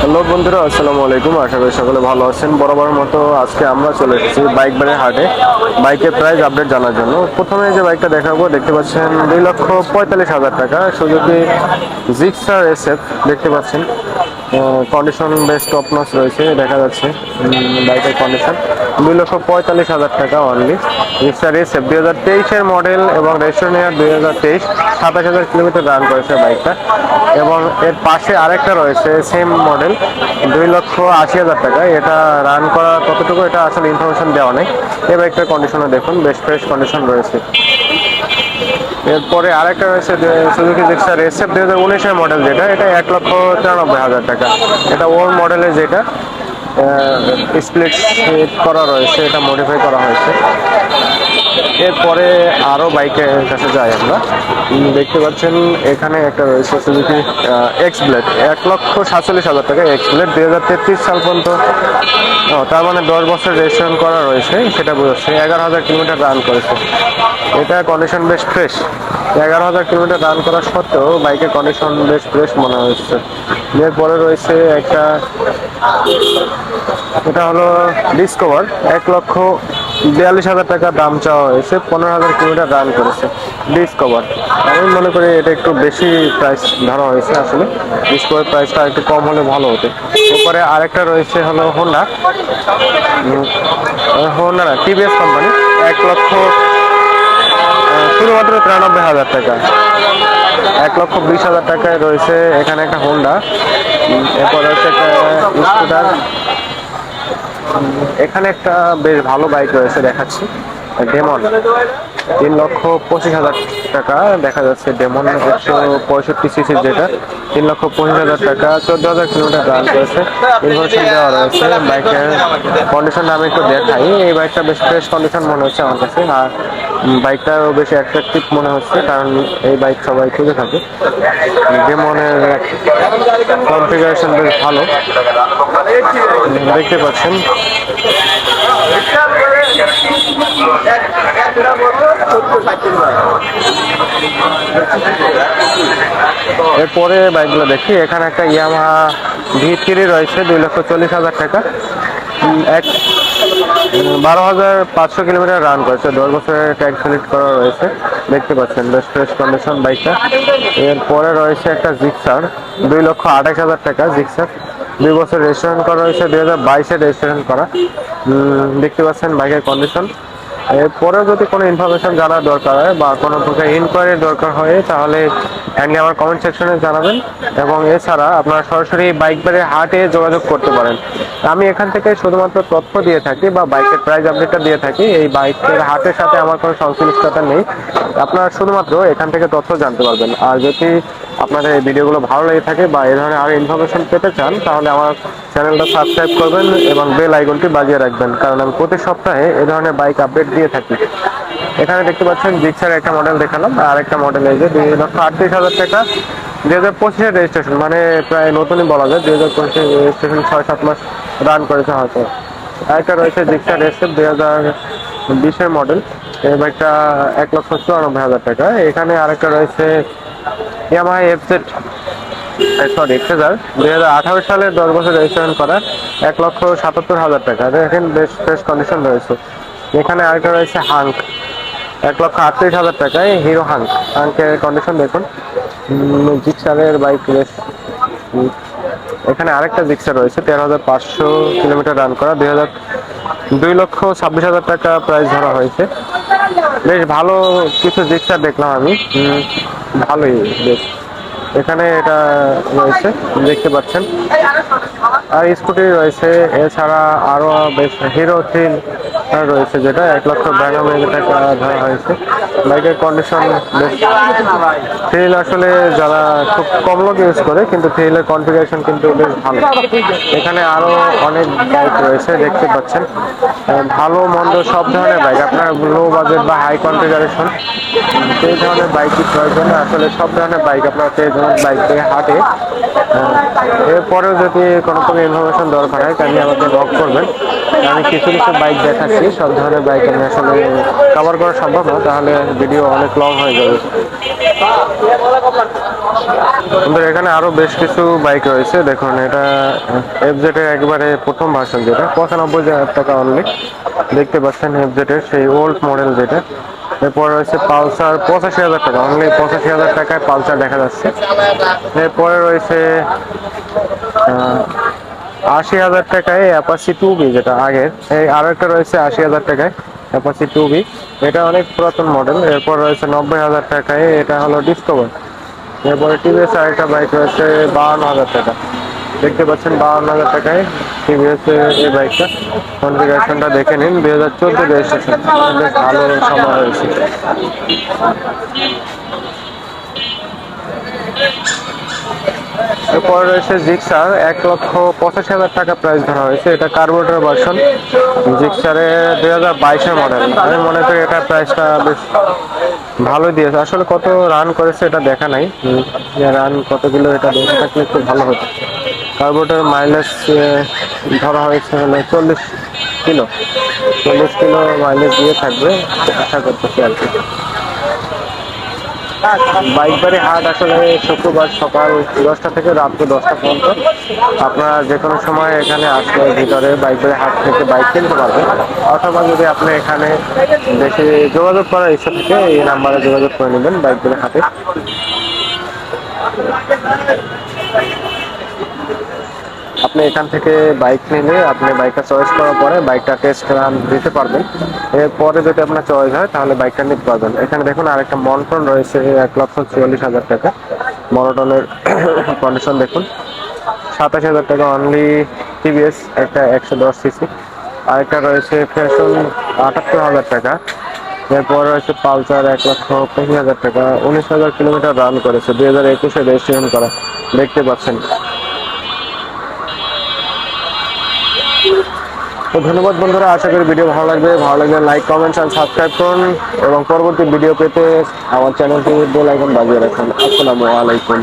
Hello বন্ধুরা, আসসালামু আলাইকুম। আশা করি সকলে ভালো আছেন। বরাবর মতো আজকে আমরা চলে এসেছি বাইক বাড়ির হাটে। বাইকের প্রাইস আপডেট জানার জন্য। প্রথমে যে বাইকটা দেখাবো, দেখতে পাচ্ছেন দুই লক্ষ পঁয়তাল্লিশ হাজার টাকা। সুযোগে জিক্সার এসএফ দেখতে পাচ্ছেন। কন্ডিশন বেশ টপ নচ রয়েছে, দেখা যাচ্ছে। বাইকের কন্ডিশন দুই লক্ষ পঁয়তাল্লিশ হাজার টাকা অনলি জিক্সার এসএফ দুই হাজার তেইশের মডেল এবং রেজিস্ট্রেশন ইয়ার দুই হাজার তেইশ, সাতাশ হাজার কিলোমিটার রান করেছে বাইকটা এবং এর পাশে আরেকটা রয়েছে সেম মডেল দুই লক্ষ আশি হাজার টাকা। এটা রান করা কতটুকু এটা আসলে ইনফরমেশন দেওয়া নেই। এই বাইকটার কন্ডিশনে দেখুন, বেশ ফ্রেশ কন্ডিশন রয়েছে। এরপরে আরেকটা রয়েছে সুজুকি জিক্সার এসএফ দুই হাজার উনিশের মডেল যেটা, এটা এক লক্ষ তিরানব্বই হাজার টাকা। এটা ওর মডেলের যেটা। স্প্লিট করা রয়েছে এটা মডিফাই করা হয়েছে। এরপরে আরও বাইকের কাছে যাই আমরা। দেখতে পাচ্ছেন, এখানে একটা রয়েছে সুজুকি এক্স ব্লেড এক লক্ষ সাতচল্লিশ হাজার টাকা এক্স ব্লেড দুই হাজার তেত্রিশ সাল পর্যন্ত। তার মানে দশ বছর রেজিস্ট্রেশন করা রয়েছে, সেটা বোঝাচ্ছে। এগারো হাজার কিলোমিটার রান করেছে। এটা কন্ডিশন বেশ ফ্রেশ এগারো হাজার কিলোমিটার রান করা সত্ত্বেও বাইকের কন্ডিশন বেশ ফ্রেশ মনে হচ্ছে। এরপরে রয়েছে একটা, এটা হলো ডিসকভার এক লক্ষ বিয়াল্লিশ হাজার টাকা দাম চাওয়া হয়েছে, পনেরো হাজার কিলোমিটার রান করেছে ডিসকভার আমি মনে করি এটা একটু বেশি প্রাইস ধরা হয়েছে আসলে ডিসকভার প্রাইসটা একটু কম হলে ভালো হতো। এরপরে আরেকটা রয়েছে হলো হোন্ডা হোন্ডা না টিভিএস কোম্পানি এক লক্ষ শুধুমাত্র তিরানব্বই হাজার টাকা। এক লক্ষ বিশ হাজার টাকায় রয়েছে এখানে একটা হোন্ডা এরপর হচ্ছে একটা স্কুটার এখানে একটা বেশ ভালো বাইক রয়েছে দেখাচ্ছি। ডেমন, তিন লক্ষ পঁচিশ হাজার টাকা দেখা যাচ্ছে। ডেমন একশো পঁয়ষট্টি সিসি যেটা, তিন লক্ষ পঁচিশ হাজার টাকা, চোদ্দ হাজার কিলোমিটার রান করেছে। ইনফরমেশন দেওয়া রয়েছে, বাইকের কন্ডিশনটা আমি একটু দেখাই। এই বাইকটা বেশ ফ্রেশ কন্ডিশন মনে হচ্ছে আমার কাছে। আর বাইকটাও বেশি অ্যাট্রাকটিভ মনে হচ্ছে, কারণ এই বাইক সবাই খুঁজে থাকে। ডেমনের কনফিগারেশন বেশ ভালো। দেখতে পাচ্ছেন। এরপরে বাইকগুলো দেখি, এখানে একটা ইয়ামাহা ভি থ্রি রয়েছে, দুই লক্ষ চল্লিশ হাজার টাকা। এক বারো হাজার পাঁচশো কিলোমিটার রান করেছে। দশ বছরের ট্যাগ সিলেক্ট করা রয়েছে। দেখতে পাচ্ছেন, বেশ ফ্রেশ কন্ডিশন বাইকটা এরপরে রয়েছে একটা জিক্সার দুই লক্ষ আঠাশ হাজার টাকা জিক্সার দুই বছর রেজিস্ট্রেশন করা হয়েছে, দুই হাজার বাইশে রেজিস্ট্রেশন করা। দেখতে পাচ্ছেন বাইকের কন্ডিশন এরপরেও যদি কোনো ইনফরমেশন জানার দরকার হয় বা কোনো প্রকার ইনকোয়ারির দরকার হয়, তাহলে কাইন্ডলি আমার কমেন্ট সেকশনে জানাবেন এবং এছাড়া আপনারা সরাসরি বাইক বাড়ির হাটে যোগাযোগ করতে পারেন। আমি এখান থেকে শুধুমাত্র তথ্য দিয়ে থাকি বা বাইকের প্রাইস আপডেটটা দিয়ে থাকি। এই বাইকের হাটের সাথে আমার কোনো সংশ্লিষ্টতা নেই। আপনারা শুধুমাত্র এখান থেকে তথ্য জানতে পারবেন। আর যদি আপনাদের এই ভিডিওগুলো ভালো লেগে থাকে বা এই ধরনের আরও ইনফরমেশন পেতে চান, তাহলে আমার চ্যানেলটা সাবস্ক্রাইব করবেন এবং বেল আইকনটি বাজিয়ে রাখবেন, কারণ আমি প্রতি সপ্তাহে এই ধরনের বাইক আপডেট দিয়ে থাকি। এখানে দেখতে পাচ্ছেন জিক্সার একটা মডেল দেখালাম, আর একটা মডেল এই যে দুই লক্ষ আটত্রিশ হাজার টাকা, দুই হাজার পঁচিশের রেজিস্ট্রেশন মানে প্রায় নতুনই বলা যায়, দুই হাজার পঁচিশের রেজিস্ট্রেশন ছয় সাত মাস রান করেছে হয়তো। আরেকটা রয়েছে জিক্সার এসএফ দুই হাজার বিশের মডেল এই বাইকটা এক লক্ষ চুরানব্বই হাজার টাকা। এখানে আরেকটা রয়েছে ইয়ামাহা এফজেড সরি এক্সেজার দুই হাজার আঠারো সালে দশ বছর রেজিস্ট্রেশন করা, এক লক্ষ সাতাত্তর হাজার টাকা। দেখেন বেশ ফ্রেশ কন্ডিশন রয়েছে। এখানে আরেকটা রয়েছে হাঙ্ক এক লক্ষ আটত্রিশ হাজার টাকায় হিরো হাঙ্ক হাঙ্কের কন্ডিশন দেখুন। জিক্সারের বাইক বেশ এখানে আরেকটা জিক্সার রয়েছে, তেরো হাজার পাঁচশো কিলোমিটার রান করা, দুই হাজার দুই লক্ষ ছাব্বিশ হাজার টাকা প্রাইস ধরা হয়েছে। বেশ ভালো কিছু জিক্সার দেখলাম আমি। ভালোই, বেশ। এখানে এটা রয়েছে, দেখতে পাচ্ছেন। আর স্কুটি রয়েছে, এছাড়া আরও বেশ হিরো থ্রিল রয়েছে যেটা এক লক্ষ বিরানব্বই হাজার টাকা ধরা হয়েছে। বাইকের কন্ডিশন বেশ থ্রিল আসলে যারা খুব কম লোক ইউজ করে, কিন্তু থ্রিলের কনফিগারেশন কিন্তু বেশ ভালো। এখানে আরও অনেক বাইক রয়েছে, দেখতে পাচ্ছেন। ভালো, মন্দ সব ধরনের বাইক আপনার লো বাজেট বা হাই কনফিগারেশন সেই ধরনের বাইকই প্রয়োজন আসলে সব ধরনের বাইক আপনার সেই ধরনের বাইক থেকে হাটে এরপরেও যদি কোনো কোনো ইনফরমেশন দরকার হয়, তাহলে আমাকে নক করবেন। আমি কিছু কিছু বাইক দেখাচ্ছি। দেখি সব ধরনের বাইক আমি আসলে কভার করা সম্ভব না, তাহলে ভিডিও অনেক লং হয়ে যাবে। আমাদের এখানে আরও বেশ কিছু বাইক রয়েছে। দেখুন, এটা এফজেড এর একবারে প্রথম ভার্সন যেটা, পঁচানব্বই হাজার টাকা অনলি দেখতে পাচ্ছেন এফজেড এর সেই ওল্ড মডেল যেটা। এরপর রয়েছে পালসার, পঁচাশি হাজার টাকা। অনলি পঁচাশি হাজার টাকায় পালসার দেখা যাচ্ছে। এরপরে রয়েছে আশি হাজার টাকায় অ্যাপাসি টু বি যেটা আগের, এই আরও একটা রয়েছে আশি হাজার টাকায় অ্যাপাসি টু বি এটা অনেক পুরাতন মডেল এরপর রয়েছে নব্বই হাজার টাকায়, এটা হলো ডিসকভার এরপরে টিভিএস আরেকটা বাইক রয়েছে বাউন্ন হাজার টাকা। দেখতে পাচ্ছেন বাউন্ন হাজার টাকায় টিভিএস এই বাইকটা কনফিগারেশনটা দেখে নিন, দুই হাজার চোদ্দ রেজিস্ট্রেশন বেশ ভালো সময় হয়েছে। এরপর রয়েছে জিক্সার এক লক্ষ পঁচাশি হাজার টাকা প্রাইস ধরা হয়েছে। এটা কার্বোরেটর ভার্সন জিক্সারে দুই হাজার বাইশের মডেল আমি মনে করি এটা প্রাইসটা বেশ ভালো দিয়েছে। আসলে কত রান করেছে এটা দেখা নাই। রান কতগুলো এটা দেখে থাকলে খুব ভালো হতো। কার্বোরেটর মাইলেজ ধরা হয়েছে হলো চল্লিশ কিলো। চল্লিশ কিলো মাইলেজ দিয়ে থাকবে, আশা করতেছি আর কি। বাইক বাড়ি হাট আসলে শুক্রবার সকাল দশটা থেকে রাত্রে দশটা পর্যন্ত। আপনারা যে কোনো সময় এখানে আসলে ভিতরে বাইক বাড়ি হাট থেকে বাইক কিনতে পারবেন। অথবা যদি আপনি এখানে বেশি যোগাযোগ করার ইচ্ছা থেকে, এই নাম্বারে যোগাযোগ করে নেবেন বাইক বাড়ি হাটে। আপনি এখান থেকে বাইক নিলে আপনি বাইকটা চয়েস করার পরে বাইকটা টেস্ট রান দিতে পারবেন। এরপরে যদি আপনার চয়েস হয়, তাহলে বাইকটা নিতে পারবেন। এখানে দেখুন আরেকটা মনটন রয়েছে, এক লক্ষ চুয়াল্লিশ হাজার টাকা। মনোটনের কন্ডিশন দেখুন। সাতাশ হাজার টাকা অনলি টিভিএস একটা একশো দশ সিসি আরেকটা রয়েছে ফ্যাশন আটাত্তর হাজার টাকা। এরপর রয়েছে পালসার, এক লক্ষ পঁচিশ হাজার টাকা। উনিশ হাজার কিলোমিটার রান করেছে। দুই হাজার একুশে রেজিস্ট্রেশন করা। দেখতে পাচ্ছেন। তো ধন্যবাদ বন্ধুরা, আশা করি ভিডিও ভালো লাগবে। ভালো লাগলে লাইক কমেন্টস আর সাবস্ক্রাইব করুন এবং পরবর্তী ভিডিও পেতে আমার চ্যানেলটি বেল আইকন বাজিয়ে রাখুন। আসসালামু আলাইকুম।